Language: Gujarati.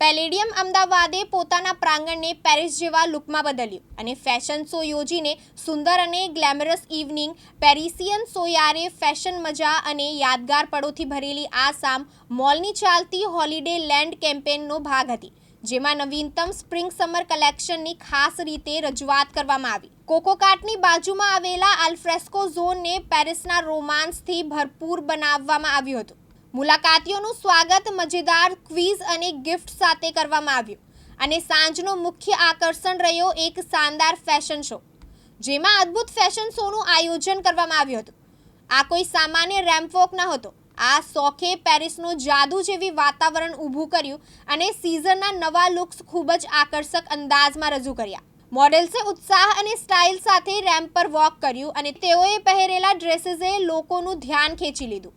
પેલેડિયમ અમદાવાદે પોતાના પ્રાંગણને પેરિસ જેવા લુકમાં બદલ્યું અને ફેશન શો યોજીને સુંદર અને glamorous evening, Parisian soiree fashion મજા અને યાદગાર પળોથી ભરેલી આ સામ મોલની ચાલતી હોલિડે લેન્ડ કેમ્પેનનો ભાગ હતી, જેમાં નવીનતમ સ્પ્રિંગ સમર કલેક્શનની ખાસ રીતે રજૂઆત કરવામાં આવી. કોકોકાટની બાજુમાં આવેલા આલ્ફ્રેસ્કો ઝોનને પેરિસના રોમાન્સથી ભરપૂર બનાવવામાં આવ્યું હતું. મુલાકાતીઓનું સ્વાગત મજેદાર ક્વિઝ અને ગિફ્ટ સાથે કરવામાં આવ્યું અને સાંજનો મુખ્ય આકર્ષણ રહ્યો એક શાનદાર ફેશન શો, જેમાં અદ્ભુત ફેશન શોનું આયોજન કરવામાં આવ્યું હતું. આ કોઈ સામાન્ય રેમ્પવોક ન હતો. આ શોખે પેરિસનું જાદુ જેવી વાતાવરણ ઊભું કર્યું અને સિઝનના નવા લુક્સ ખૂબ જ આકર્ષક અંદાજમાં રજૂ કર્યા. મોડેલ્સે ઉત્સાહ અને સ્ટાઇલ સાથે રેમ્પ પર વોક કર્યું અને તેઓએ પહેરેલા ડ્રેસીસે લોકોનું ધ્યાન ખેંચી લીધું.